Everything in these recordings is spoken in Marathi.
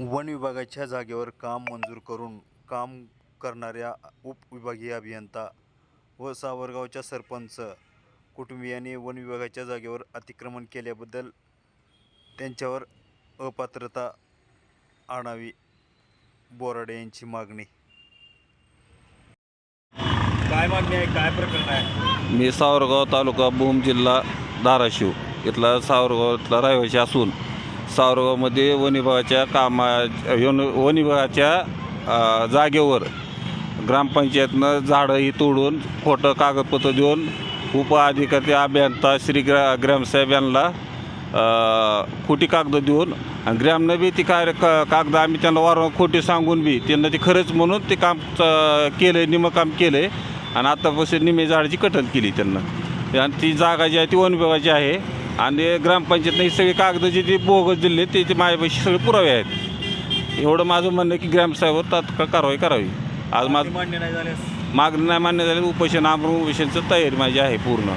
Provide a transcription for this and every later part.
वन विभागाच्या जागेवर काम मंजूर करून काम करणाऱ्या उपविभागीय अभियंता व सावरगावच्या सरपंच कुटुंबियांनी वन विभागाच्या जागेवर अतिक्रमण केल्याबद्दल त्यांच्यावर अपात्रता आणावी बोराडे यांची मागणी. काय मागणी आहे? काय प्रकरण आहे? मी सावरगाव तालुका भूम जिल्हा धाराशिव इथला सावरगाव इथला रहिवासी असून सावरगावमध्ये वन विभागाच्या कामा वन वन विभागाच्या जागेवर ग्रामपंचायतनं झाडंही तोडून खोटं कागदपत्र देऊन उपअधिकारी अभियंता श्री ग्रा ग्रामसाहेब यांना खोटी कागदं देऊन आणि ग्रामनं बी ती काय क कागद आम्ही त्यांना वारंवार खोटी सांगून बी त्यांना ते खरंच म्हणून ते काम केलं आहे निमं काम केलं आहे आणि आत्तापासून निमे झाडाची कटण केली त्यांना. आणि ती जागा जी आहे ती वन विभागाची आहे. आणि ग्रामपंचायतनं ही सगळी कागदं जी ती बोगस दिले ते ते माझ्यापाशी सगळे पुरावे आहेत. एवढं माझं म्हणणं की ग्रामसाहेबावर तात्काळ कारवाई करावी. आज माझं मान्य नाही झाल्यास? मागणी नाही मान्य झाली उपोषण आमरण उपोषणचं तयारी माझी आहे पूर्ण?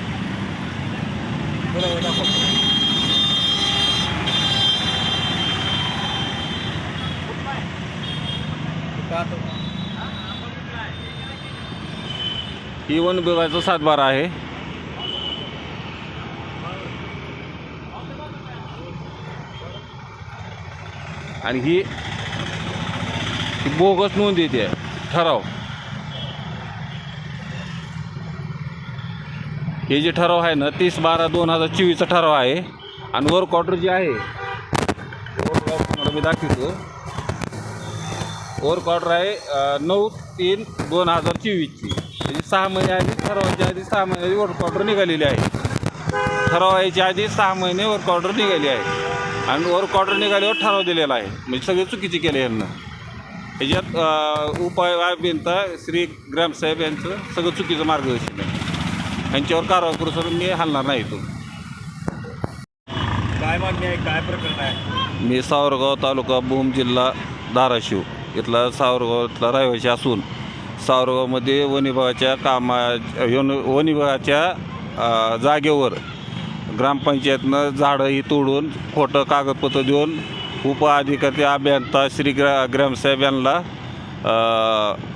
ही वन विभागाचा सातबारा आहे. आणि ही बोगस नोंद येते. ठराव. हे जे ठराव आहे ना तीस बारा दोन हजार चोवीसचा ठराव आहे. आणि वर्क ऑर्डर जे आहे work order तुम्हाला मी दाखवतो. वर्क ऑर्डर आहे नऊ तीन दोन हजार चोवीसची. म्हणजे सहा महिने आधी ठरावाच्या आधी सहा महिने आधी वर्क ऑर्डर निघालेली आहे. ठरवायच्या आधी सहा महिने वर्क ऑर्डर निघाली आहे. आणि वर्क ऑर्डर निघाल्यावर ठराव दिलेला आहे. म्हणजे सगळे चुकीचे केले यांना. ह्याच्यात उपाय अभियंता श्री ग्रामसाहेब यांचं सगळं चुकीचं मार्गदर्शन आहे. यांच्यावर कारवाई करू सर मी हलणार नाही तो काय मागणी आहे? काय प्रकरण आहे? मी सावरगाव तालुका भूम जिल्हा धाराशिव इथला सावरगाव इथला रहिवासी असून सावरगावमध्ये वन विभागाच्या कामा वन विभागाच्या जागेवर ग्रामपंचायतनं झाडंही तोडून खोटं कागदपत्र देऊन उपअधिकारी अभियंता श्री ग्रा ग्रामसाहेब यांना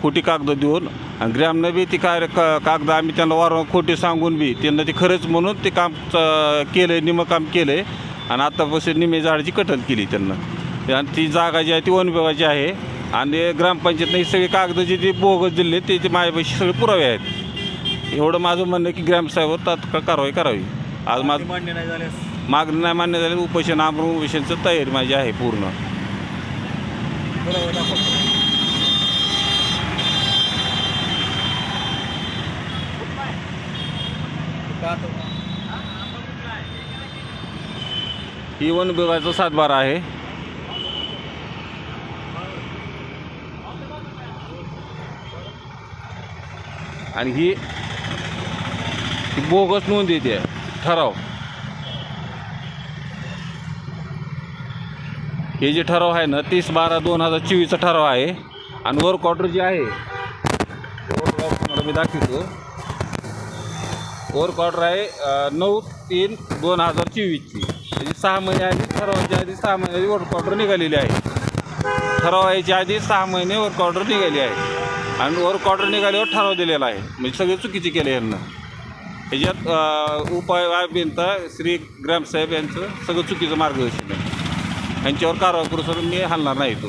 खोटी कागदं देऊन आणि ग्रामनं बी ती काय क कागदं आम्ही त्यांना वारंवार खोटी सांगून बी त्यांना ती खरंच म्हणून ते काम केलं आहे निमं काम केलं आहे आणि आत्तापासून निमे झाडाची कटल केली त्यांना. आणि ती जागा जी आहे ती वनविभागाची आहे आणि ग्रामपंचायतनं ही सगळी कागदं जी ती बोगस दिले ते माझ्यापाशी सगळे पुरावे आहेत. एवढं माझं म्हणणं आहे की ग्रामसाहेबवर तात्काळ कारवाई करावी. आज माझं मान्य नाही झाल्यास मागणी नाही मान्य झाली उपोषण आमरण उपोषणचं तयारी माझी आहे पूर्ण पुरावा दाखवा. का तो? ही वन विभागाचा सातबारा आहे आणि ही ही बोगस नोंद येते ठराव. हे जे ठराव आहे ना तीस बारा दोन हजार चोवीसचा ठराव आहे. आणि वर्क ऑर्डर जे आहे work तुम्हाला मी दाखवतो. वर्क ऑर्डर आहे नऊ तीन दोन हजार चोवीसची. म्हणजे सहा महिने आधी ठरावाच्या आधी सहा महिने आधी वर्क ऑर्डर निघालेली आहे. ठरावायच्या आधी सहा महिने वर्क ऑर्डर निघाली आहे. आणि वर्क ऑर्डर निघाल्यावर ठराव दिलेला आहे. म्हणजे सगळे चुकीचे केले यांना. ह्याच्यात अ, उपाय श्री ग्रामसाहेब यांचं सगळं चुकीचं मार्गदर्शन आहे. यांच्यावर कारवाई करू सर मी हलणार नाही तो